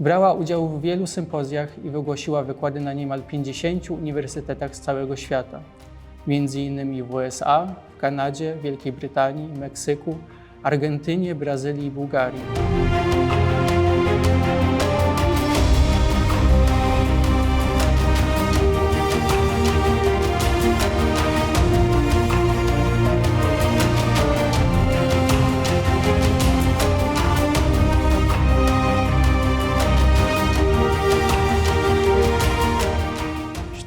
Brała udział w wielu sympozjach i wygłosiła wykłady na niemal 50 uniwersytetach z całego świata, innymi w USA, w Kanadzie, Wielkiej Brytanii, Meksyku, Argentynie, Brazylii i Bułgarii.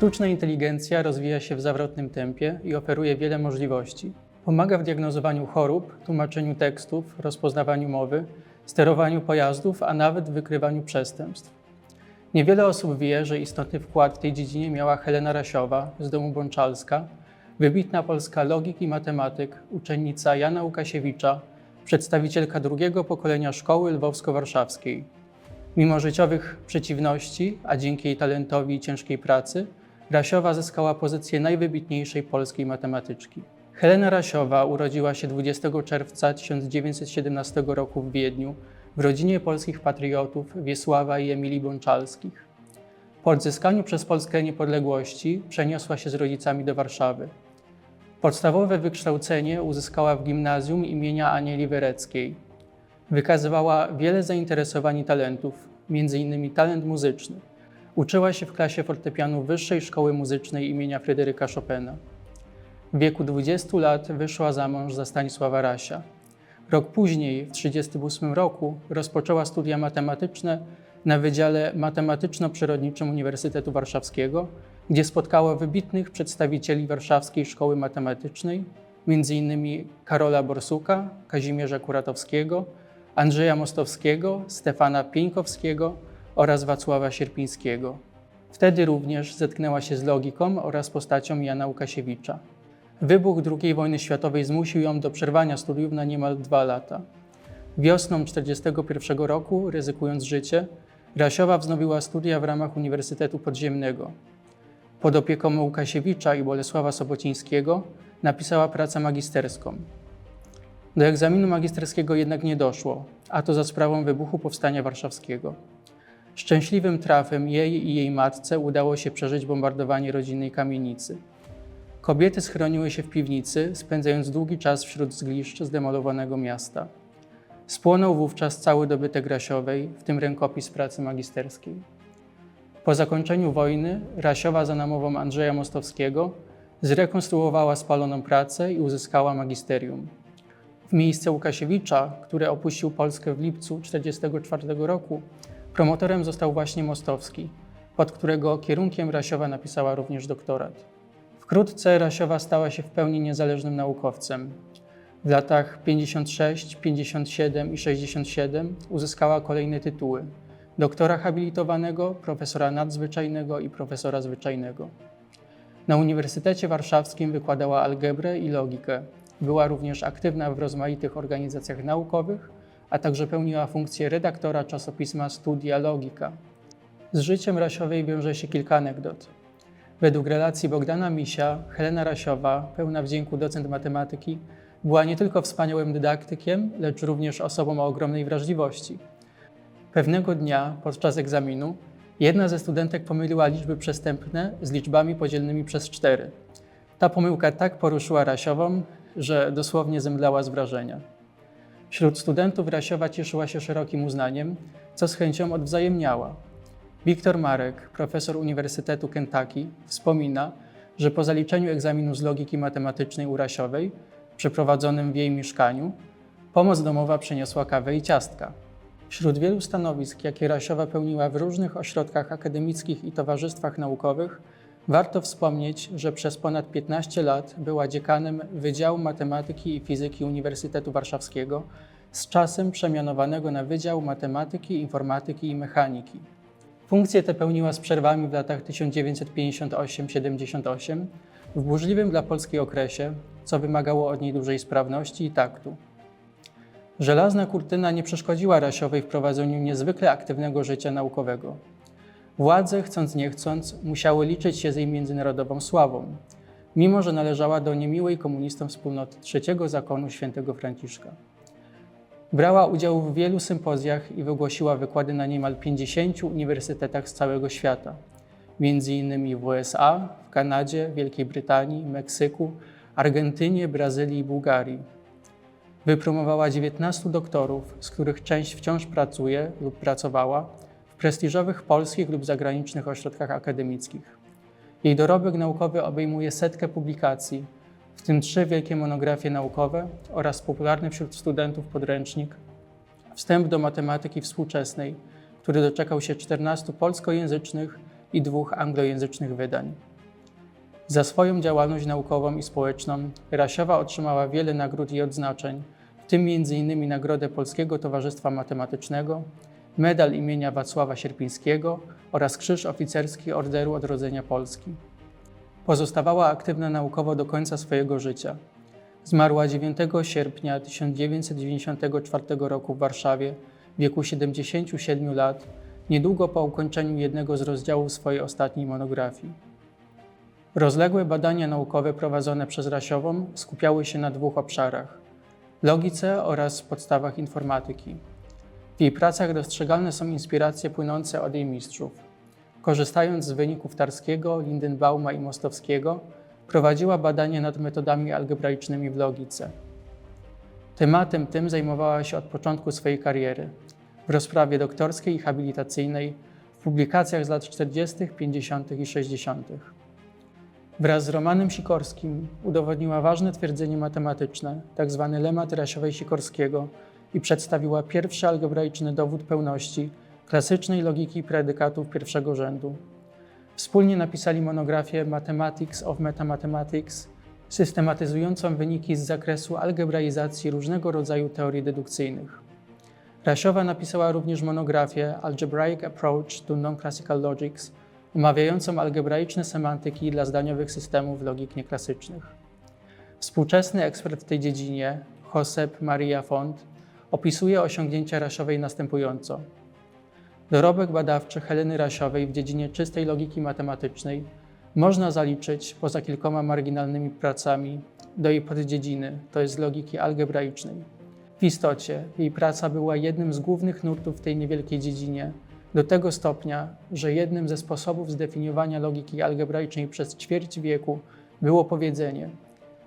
Sztuczna inteligencja rozwija się w zawrotnym tempie i oferuje wiele możliwości. Pomaga w diagnozowaniu chorób, tłumaczeniu tekstów, rozpoznawaniu mowy, sterowaniu pojazdów, a nawet wykrywaniu przestępstw. Niewiele osób wie, że istotny wkład w tej dziedzinie miała Helena Rasiowa z domu Bączalska, wybitna polska logik i matematyk, uczennica Jana Łukasiewicza, przedstawicielka drugiego pokolenia szkoły lwowsko-warszawskiej. Mimo życiowych przeciwności, a dzięki jej talentowi i ciężkiej pracy, Rasiowa zyskała pozycję najwybitniejszej polskiej matematyczki. Helena Rasiowa urodziła się 20 czerwca 1917 roku w Wiedniu w rodzinie polskich patriotów Wiesława i Emilii Bączalskich. Po odzyskaniu przez Polskę niepodległości przeniosła się z rodzicami do Warszawy. Podstawowe wykształcenie uzyskała w gimnazjum imienia Anieli Wereckiej. Wykazywała wiele zainteresowań i talentów, m.in. talent muzyczny. Uczyła się w klasie fortepianu Wyższej Szkoły Muzycznej imienia Fryderyka Chopina. W wieku 20 lat wyszła za mąż za Stanisława Rasia. Rok później, w 1938 roku, rozpoczęła studia matematyczne na Wydziale Matematyczno-Przyrodniczym Uniwersytetu Warszawskiego, gdzie spotkała wybitnych przedstawicieli Warszawskiej Szkoły Matematycznej, m.in. Karola Borsuka, Kazimierza Kuratowskiego, Andrzeja Mostowskiego, Stefana Pieńkowskiego oraz Wacława Sierpińskiego. Wtedy również zetknęła się z logiką oraz postacią Jana Łukasiewicza. Wybuch II wojny światowej zmusił ją do przerwania studiów na niemal dwa lata. Wiosną 1941 roku, ryzykując życie, Rasiowa wznowiła studia w ramach Uniwersytetu Podziemnego. Pod opieką Łukasiewicza i Bolesława Sobocińskiego napisała pracę magisterską. Do egzaminu magisterskiego jednak nie doszło, a to za sprawą wybuchu Powstania Warszawskiego. Szczęśliwym trafem jej i jej matce udało się przeżyć bombardowanie rodzinnej kamienicy. Kobiety schroniły się w piwnicy, spędzając długi czas wśród zgliszcz zdemolowanego miasta. Spłonął wówczas cały dobytek Rasiowej, w tym rękopis pracy magisterskiej. Po zakończeniu wojny Rasiowa za namową Andrzeja Mostowskiego zrekonstruowała spaloną pracę i uzyskała magisterium. W miejsce Łukasiewicza, który opuścił Polskę w lipcu 1944 roku, promotorem został właśnie Mostowski, pod którego kierunkiem Rasiowa napisała również doktorat. Wkrótce Rasiowa stała się w pełni niezależnym naukowcem. W latach 56, 57 i 67 uzyskała kolejne tytuły: doktora habilitowanego, profesora nadzwyczajnego i profesora zwyczajnego. Na Uniwersytecie Warszawskim wykładała algebrę i logikę. Była również aktywna w rozmaitych organizacjach naukowych, a także pełniła funkcję redaktora czasopisma Studia Logika. Z życiem Rasiowej wiąże się kilka anegdot. Według relacji Bogdana Misia, Helena Rasiowa, pełna wdzięku docent matematyki, była nie tylko wspaniałym dydaktykiem, lecz również osobą o ogromnej wrażliwości. Pewnego dnia, podczas egzaminu, jedna ze studentek pomyliła liczby przestępne z liczbami podzielnymi przez cztery. Ta pomyłka tak poruszyła Rasiową, że dosłownie zemdlała z wrażenia. Wśród studentów Rasiowa cieszyła się szerokim uznaniem, co z chęcią odwzajemniała. Wiktor Marek, profesor Uniwersytetu Kentucky, wspomina, że po zaliczeniu egzaminu z logiki matematycznej u Rasiowej, przeprowadzonym w jej mieszkaniu, pomoc domowa przyniosła kawę i ciastka. Wśród wielu stanowisk, jakie Rasiowa pełniła w różnych ośrodkach akademickich i towarzystwach naukowych, warto wspomnieć, że przez ponad 15 lat była dziekanem Wydziału Matematyki i Fizyki Uniwersytetu Warszawskiego, z czasem przemianowanego na Wydział Matematyki, Informatyki i Mechaniki. Funkcję tę pełniła z przerwami w latach 1958-78, w burzliwym dla Polski okresie, co wymagało od niej dużej sprawności i taktu. Żelazna kurtyna nie przeszkodziła Rasiowej w prowadzeniu niezwykle aktywnego życia naukowego. Władze, chcąc nie chcąc, musiały liczyć się z jej międzynarodową sławą, mimo że należała do niemiłej komunistom wspólnoty trzeciego zakonu świętego Franciszka. Brała udział w wielu sympozjach i wygłosiła wykłady na niemal 50 uniwersytetach z całego świata, m.in. w USA, w Kanadzie, Wielkiej Brytanii, Meksyku, Argentynie, Brazylii i Bułgarii. Wypromowała 19 doktorów, z których część wciąż pracuje lub pracowała prestiżowych polskich lub zagranicznych ośrodkach akademickich. Jej dorobek naukowy obejmuje setkę publikacji, w tym trzy wielkie monografie naukowe oraz popularny wśród studentów podręcznik Wstęp do matematyki współczesnej, który doczekał się 14 polskojęzycznych i dwóch anglojęzycznych wydań. Za swoją działalność naukową i społeczną Rasiowa otrzymała wiele nagród i odznaczeń, w tym m.in. Nagrodę Polskiego Towarzystwa Matematycznego, medal imienia Wacława Sierpińskiego oraz Krzyż Oficerski Orderu Odrodzenia Polski. Pozostawała aktywna naukowo do końca swojego życia. Zmarła 9 sierpnia 1994 roku w Warszawie w wieku 77 lat, niedługo po ukończeniu jednego z rozdziałów swojej ostatniej monografii. Rozległe badania naukowe prowadzone przez Rasiową skupiały się na dwóch obszarach: logice oraz podstawach informatyki. W jej pracach dostrzegalne są inspiracje płynące od jej mistrzów. Korzystając z wyników Tarskiego, Lindenbauma i Mostowskiego, prowadziła badania nad metodami algebraicznymi w logice. Tematem tym zajmowała się od początku swojej kariery w rozprawie doktorskiej i habilitacyjnej, w publikacjach z lat 40., 50. i 60. Wraz z Romanem Sikorskim udowodniła ważne twierdzenie matematyczne, tzw. lemat Rasiowej-Sikorskiego i przedstawiła pierwszy algebraiczny dowód pełności klasycznej logiki predykatów pierwszego rzędu. Wspólnie napisali monografię Mathematics of Metamathematics, systematyzującą wyniki z zakresu algebraizacji różnego rodzaju teorii dedukcyjnych. Rasiowa napisała również monografię Algebraic Approach to Non-Classical Logics, omawiającą algebraiczne semantyki dla zdaniowych systemów logik nieklasycznych. Współczesny ekspert w tej dziedzinie, Josep Maria Font, opisuje osiągnięcia Rasiowej następująco. Dorobek badawczy Heleny Rasiowej w dziedzinie czystej logiki matematycznej można zaliczyć, poza kilkoma marginalnymi pracami, do jej poddziedziny, to jest logiki algebraicznej. W istocie jej praca była jednym z głównych nurtów w tej niewielkiej dziedzinie, do tego stopnia, że jednym ze sposobów zdefiniowania logiki algebraicznej przez ćwierć wieku było powiedzenie: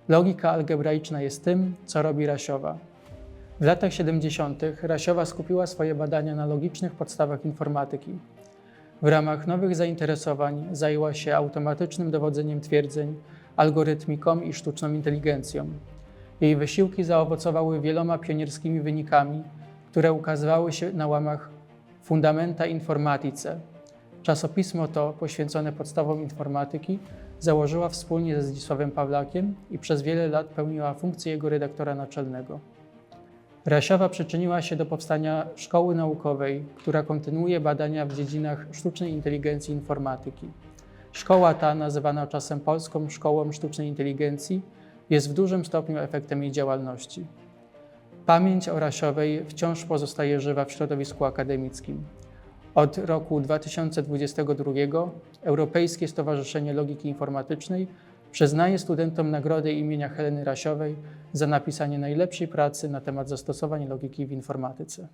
Logika algebraiczna jest tym, co robi Rasiowa. W latach 70. Rasiowa skupiła swoje badania na logicznych podstawach informatyki. W ramach nowych zainteresowań zajęła się automatycznym dowodzeniem twierdzeń, algorytmiką i sztuczną inteligencją. Jej wysiłki zaowocowały wieloma pionierskimi wynikami, które ukazywały się na łamach Fundamenta Informatice. Czasopismo to, poświęcone podstawom informatyki, założyła wspólnie ze Zdzisławem Pawlakiem i przez wiele lat pełniła funkcję jego redaktora naczelnego. Rasiowa przyczyniła się do powstania szkoły naukowej, która kontynuuje badania w dziedzinach sztucznej inteligencji i informatyki. Szkoła ta, nazywana czasem Polską Szkołą Sztucznej Inteligencji, jest w dużym stopniu efektem jej działalności. Pamięć o Rasiowej wciąż pozostaje żywa w środowisku akademickim. Od roku 2022 Europejskie Stowarzyszenie Logiki Informatycznej przyznaje studentom nagrodę imienia Heleny Rasiowej za napisanie najlepszej pracy na temat zastosowań logiki w informatyce.